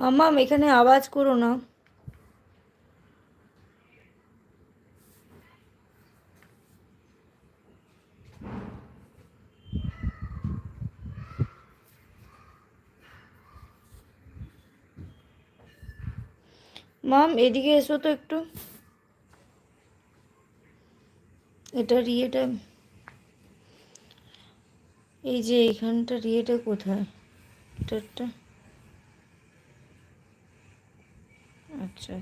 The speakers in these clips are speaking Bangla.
মাম্মাম, এখানে আওয়াজ করো না। মাম, এদিকে এসো তো একটু। এটার ইয়েটা এই যে এখানটার ইয়েটা কোথায়? ഇട്ടിട്ട്. അച്ഛാ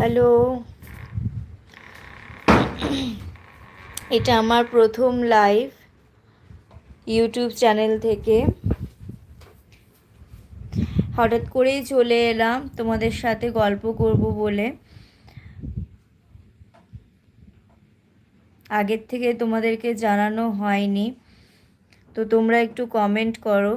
ഹലോ. এটা আমার প্রথম লাইভ ইউটিউব চ্যানেল থেকে। হঠাৎ করেই চলে এলাম, তোমাদের সাথে গল্প করব বলে। আগের থেকে তোমাদেরকে জানানো হয়নি, তো তোমরা একটু কমেন্ট করো।